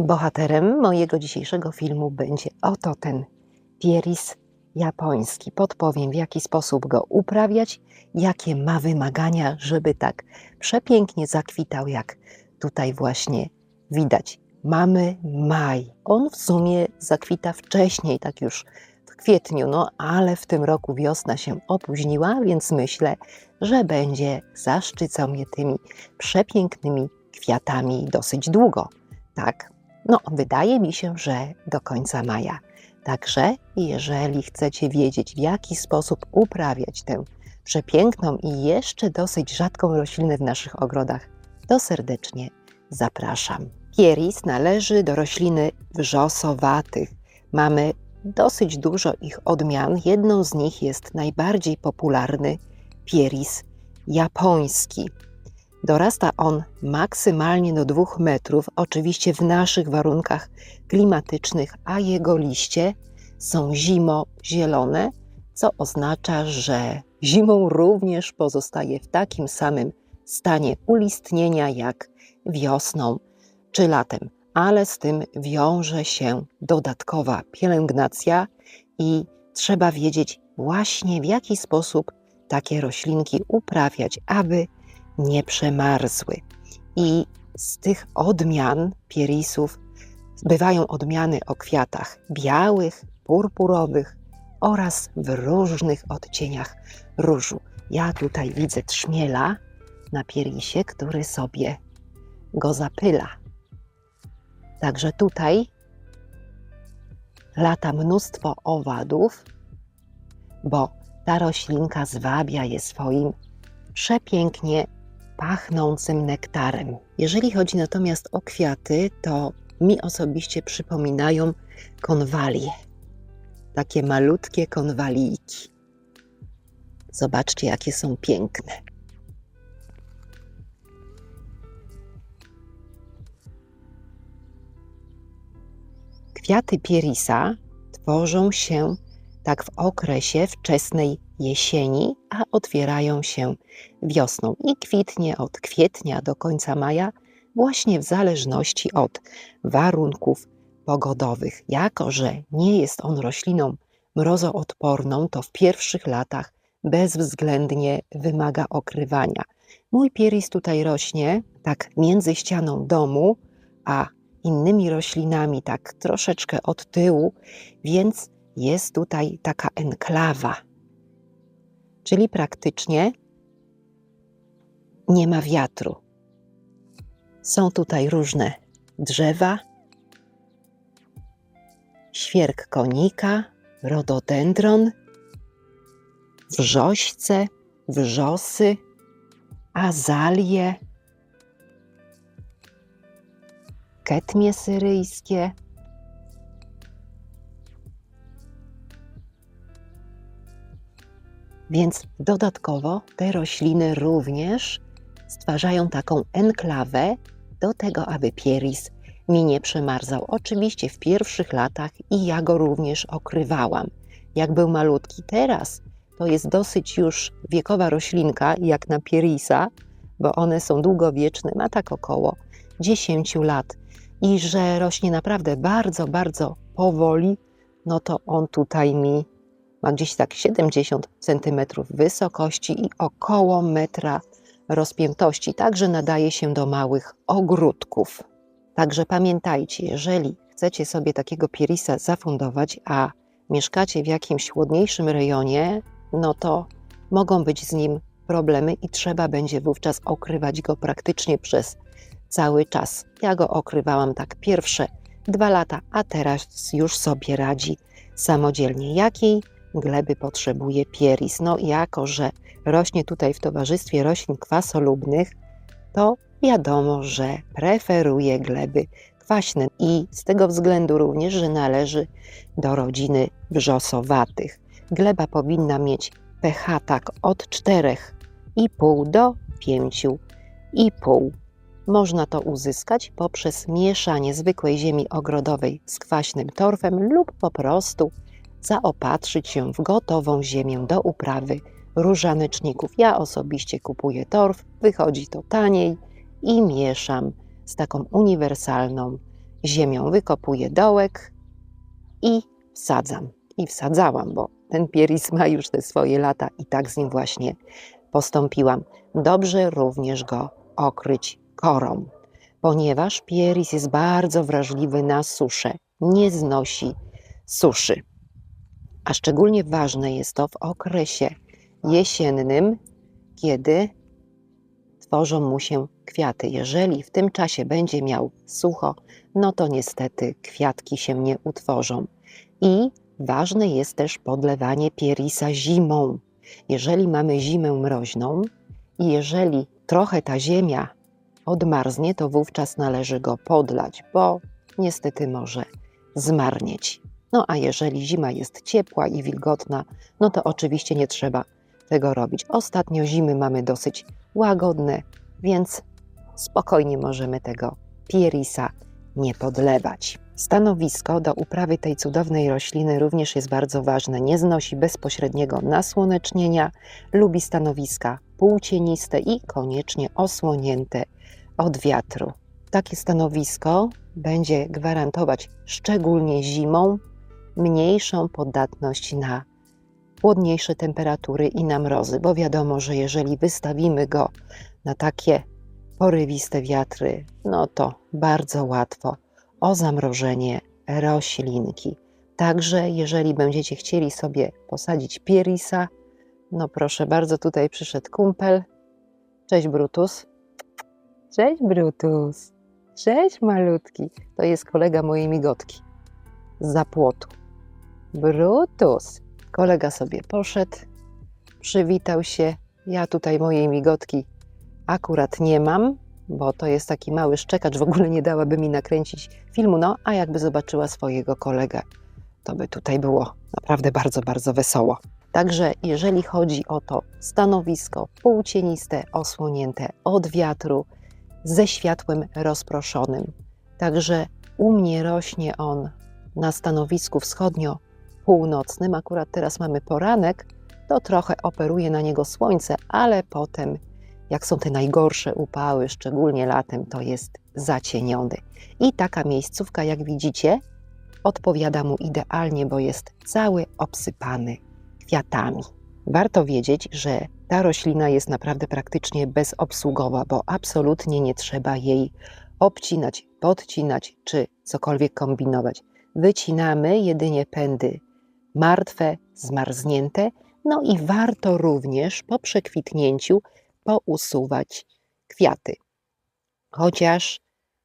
Bohaterem mojego dzisiejszego filmu będzie oto ten pieris japoński. Podpowiem, w jaki sposób go uprawiać, jakie ma wymagania, żeby tak przepięknie zakwitał, jak tutaj właśnie widać. Mamy maj. On w sumie zakwita wcześniej, tak już w kwietniu, no ale w tym roku wiosna się opóźniła, więc myślę, że będzie zaszczycał mnie tymi przepięknymi kwiatami dosyć długo. Tak, no wydaje mi się, że do końca maja. Także jeżeli chcecie wiedzieć, w jaki sposób uprawiać tę przepiękną i jeszcze dosyć rzadką roślinę w naszych ogrodach, to serdecznie zapraszam. Pieris należy do rośliny wrzosowatych. Mamy dosyć dużo ich odmian. Jedną z nich jest najbardziej popularny pieris japoński. Dorasta on maksymalnie do 2 metrów, oczywiście w naszych warunkach klimatycznych, a jego liście są zimo-zielone, co oznacza, że zimą również pozostaje w takim samym stanie ulistnienia jak wiosną czy latem, ale z tym wiąże się dodatkowa pielęgnacja i trzeba wiedzieć właśnie w jaki sposób takie roślinki uprawiać, aby nie przemarzły. I z tych odmian pierisów bywają odmiany o kwiatach białych, purpurowych oraz w różnych odcieniach różu. Ja tutaj widzę trzmiela na pierisie, który sobie go zapyla. Także tutaj lata mnóstwo owadów, bo ta roślinka zwabia je swoim przepięknie pachnącym nektarem. Jeżeli chodzi natomiast o kwiaty, to mi osobiście przypominają konwalie. Takie malutkie konwalijki. Zobaczcie, jakie są piękne. Kwiaty pierisa tworzą się tak w okresie wczesnej jesieni, a otwierają się wiosną i kwitnie od kwietnia do końca maja, właśnie w zależności od warunków pogodowych. Jako, że nie jest on rośliną mrozoodporną, to w pierwszych latach bezwzględnie wymaga okrywania. Mój pieris tutaj rośnie tak między ścianą domu, a innymi roślinami, tak troszeczkę od tyłu, więc jest tutaj taka enklawa, czyli praktycznie nie ma wiatru. Są tutaj różne drzewa, świerk konika, rododendron, wrzośce, wrzosy, azalie, ketmie syryjskie, Więc dodatkowo te rośliny również stwarzają taką enklawę do tego, aby pieris mi nie przemarzał. Oczywiście w pierwszych latach i ja go również okrywałam, jak był malutki. Teraz to jest dosyć już wiekowa roślinka, jak na pierisa, bo one są długowieczne, ma tak około 10 lat. I że rośnie naprawdę bardzo, bardzo powoli, no to on tutaj mi ma gdzieś tak 70 cm wysokości i około metra rozpiętości, także nadaje się do małych ogródków. Także pamiętajcie, jeżeli chcecie sobie takiego pierisa zafundować, a mieszkacie w jakimś chłodniejszym rejonie, no to mogą być z nim problemy i trzeba będzie wówczas okrywać go praktycznie przez cały czas. Ja go okrywałam tak pierwsze dwa lata, a teraz już sobie radzi samodzielnie. Jakiej gleby potrzebuje pieris. No jako, że rośnie tutaj w towarzystwie roślin kwasolubnych, to wiadomo, że preferuje gleby kwaśne i z tego względu również, że należy do rodziny wrzosowatych. Gleba powinna mieć pH tak od 4,5 do 5,5. Można to uzyskać poprzez mieszanie zwykłej ziemi ogrodowej z kwaśnym torfem lub po prostu zaopatrzyć się w gotową ziemię do uprawy różaneczników. Ja osobiście kupuję torf, wychodzi to taniej i mieszam z taką uniwersalną ziemią. Wykopuję dołek i wsadzam. I wsadzałam, bo ten pieris ma już te swoje lata i tak z nim właśnie postąpiłam. Dobrze również go okryć korą, ponieważ pieris jest bardzo wrażliwy na suszę. Nie znosi suszy. A szczególnie ważne jest to w okresie jesiennym, kiedy tworzą mu się kwiaty. Jeżeli w tym czasie będzie miał sucho, no to niestety kwiatki się nie utworzą. I ważne jest też podlewanie pierisa zimą. Jeżeli mamy zimę mroźną i jeżeli trochę ta ziemia odmarznie, to wówczas należy go podlać, bo niestety może zmarnieć. No a jeżeli zima jest ciepła i wilgotna, no to oczywiście nie trzeba tego robić. Ostatnio zimy mamy dosyć łagodne, więc spokojnie możemy tego pierisa nie podlewać. Stanowisko do uprawy tej cudownej rośliny również jest bardzo ważne. Nie znosi bezpośredniego nasłonecznienia, lubi stanowiska półcieniste i koniecznie osłonięte od wiatru. Takie stanowisko będzie gwarantować szczególnie zimą mniejszą podatność na chłodniejsze temperatury i na mrozy, bo wiadomo, że jeżeli wystawimy go na takie porywiste wiatry, no to bardzo łatwo o zamrożenie roślinki. Także jeżeli będziecie chcieli sobie posadzić pierisa, no proszę bardzo, tutaj przyszedł kumpel. Cześć Brutus. Cześć Brutus. Cześć malutki. To jest kolega mojej migotki z zapłotu. Brutus. Kolega sobie poszedł, przywitał się. Ja tutaj mojej migotki akurat nie mam, bo to jest taki mały szczekacz, w ogóle nie dałaby mi nakręcić filmu. No, a jakby zobaczyła swojego kolegę, to by tutaj było naprawdę bardzo, bardzo wesoło. Także jeżeli chodzi o to stanowisko półcieniste, osłonięte od wiatru, ze światłem rozproszonym. Także u mnie rośnie on na stanowisku wschodnio-północnym. Akurat teraz mamy poranek, to trochę operuje na niego słońce, ale potem, jak są te najgorsze upały, szczególnie latem, to jest zacieniony. I taka miejscówka, jak widzicie, odpowiada mu idealnie, bo jest cały obsypany kwiatami. Warto wiedzieć, że ta roślina jest naprawdę praktycznie bezobsługowa, bo absolutnie nie trzeba jej obcinać, podcinać czy cokolwiek kombinować. Wycinamy jedynie pędy martwe, zmarznięte, no i warto również po przekwitnięciu pousuwać kwiaty. Chociaż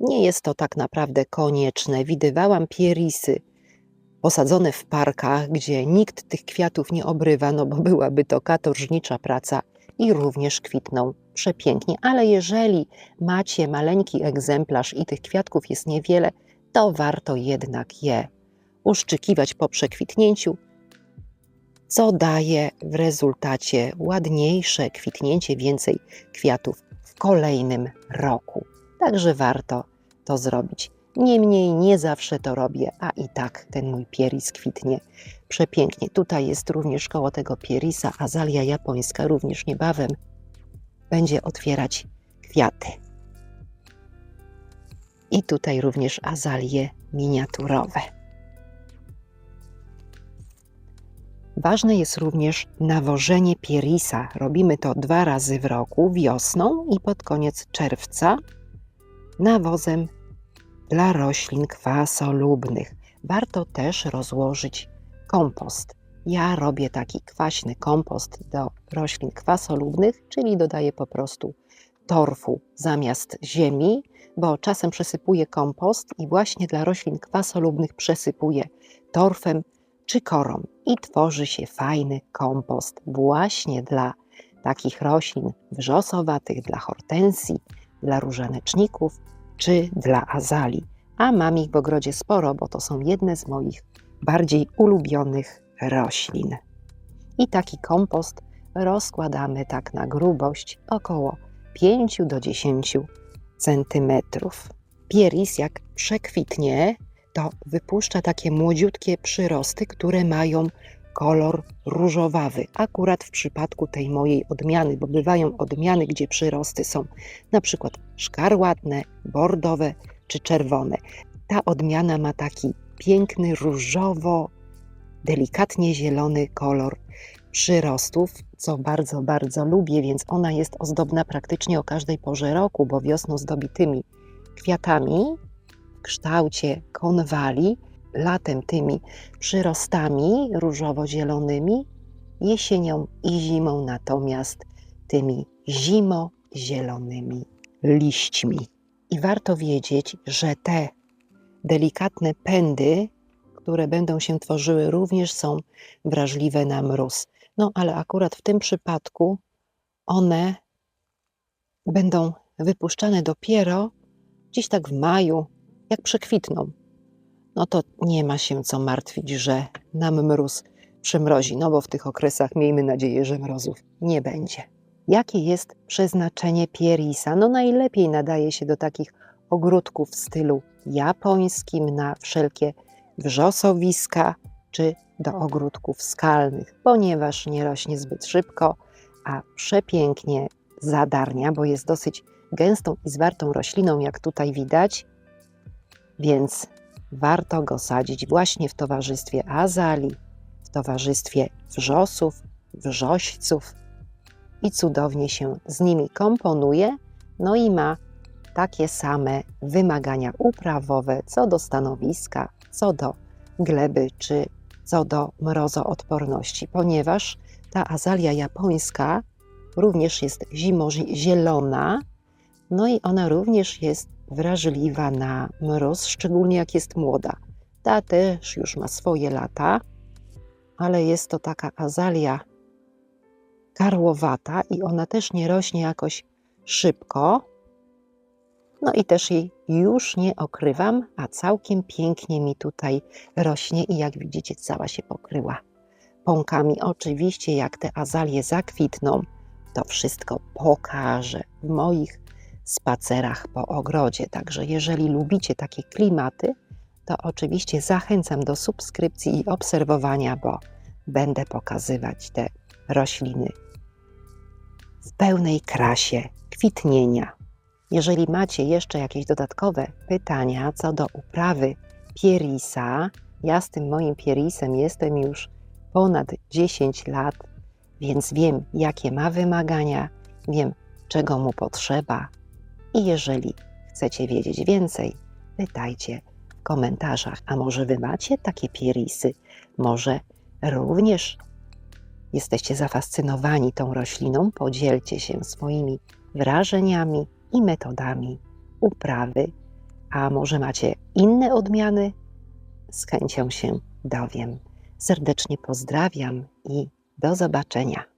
nie jest to tak naprawdę konieczne. Widywałam pierisy posadzone w parkach, gdzie nikt tych kwiatów nie obrywa, no bo byłaby to katorżnicza praca i również kwitną przepięknie. Ale jeżeli macie maleńki egzemplarz i tych kwiatków jest niewiele, to warto jednak je uszczykiwać po przekwitnięciu, co daje w rezultacie ładniejsze kwitnięcie, więcej kwiatów w kolejnym roku. Także warto to zrobić. Niemniej nie zawsze to robię, a i tak ten mój pieris kwitnie przepięknie. Tutaj jest również koło tego pierisa azalia japońska, również niebawem będzie otwierać kwiaty. I tutaj również azalie miniaturowe. Ważne jest również nawożenie pierisa. Robimy to dwa razy w roku, wiosną i pod koniec czerwca, nawozem dla roślin kwasolubnych. Warto też rozłożyć kompost. Ja robię taki kwaśny kompost do roślin kwasolubnych, czyli dodaję po prostu torfu zamiast ziemi, bo czasem przesypuję kompost i właśnie dla roślin kwasolubnych przesypuję torfem czy korą i tworzy się fajny kompost właśnie dla takich roślin wrzosowatych, dla hortensji, dla różaneczników czy dla azali. A mam ich w ogrodzie sporo, bo to są jedne z moich bardziej ulubionych roślin. I taki kompost rozkładamy tak na grubość około 5 do 10 centymetrów. Pieris, jak przekwitnie, to wypuszcza takie młodziutkie przyrosty, które mają kolor różowawy. Akurat w przypadku tej mojej odmiany, bo bywają odmiany, gdzie przyrosty są na przykład szkarłatne, bordowe czy czerwone. Ta odmiana ma taki piękny, różowo, delikatnie zielony kolor przyrostów, co bardzo, bardzo lubię, więc ona jest ozdobna praktycznie o każdej porze roku, bo wiosną zdobi tymi kwiatami w kształcie konwali, latem tymi przyrostami różowo-zielonymi, jesienią i zimą natomiast tymi zimo-zielonymi liśćmi. I warto wiedzieć, że te delikatne pędy, które będą się tworzyły, również są wrażliwe na mróz. No ale akurat w tym przypadku one będą wypuszczane dopiero gdzieś tak w maju, jak przekwitną. No to nie ma się co martwić, że nam mróz przymrozi, no bo w tych okresach miejmy nadzieję, że mrozów nie będzie. Jakie jest przeznaczenie pierisa? No najlepiej nadaje się do takich ogródków w stylu japońskim na wszelkie wrzosowiska czy do ogródków skalnych, ponieważ nie rośnie zbyt szybko, a przepięknie zadarnia, bo jest dosyć gęstą i zwartą rośliną, jak tutaj widać, więc warto go sadzić właśnie w towarzystwie azali, w towarzystwie wrzosów, wrzośców i cudownie się z nimi komponuje, no i ma takie same wymagania uprawowe co do stanowiska, co do gleby czy co do mrozoodporności, ponieważ ta azalia japońska również jest zimozielona, no i ona również jest wrażliwa na mróz, szczególnie jak jest młoda. Ta też już ma swoje lata, ale jest to taka azalia karłowata i ona też nie rośnie jakoś szybko. No i też jej już nie okrywam, a całkiem pięknie mi tutaj rośnie i jak widzicie cała się pokryła pąkami. Oczywiście jak te azalie zakwitną, to wszystko pokażę w moich spacerach po ogrodzie. Także jeżeli lubicie takie klimaty, to oczywiście zachęcam do subskrypcji i obserwowania, bo będę pokazywać te rośliny w pełnej krasie kwitnienia. Jeżeli macie jeszcze jakieś dodatkowe pytania co do uprawy pierisa, ja z tym moim pierisem jestem już ponad 10 lat, więc wiem, jakie ma wymagania, wiem, czego mu potrzeba. I jeżeli chcecie wiedzieć więcej, pytajcie w komentarzach. A może wy macie takie pierisy? Może również jesteście zafascynowani tą rośliną? Podzielcie się swoimi wrażeniami i metodami uprawy. A może macie inne odmiany? Z chęcią się dowiem. Serdecznie pozdrawiam i do zobaczenia.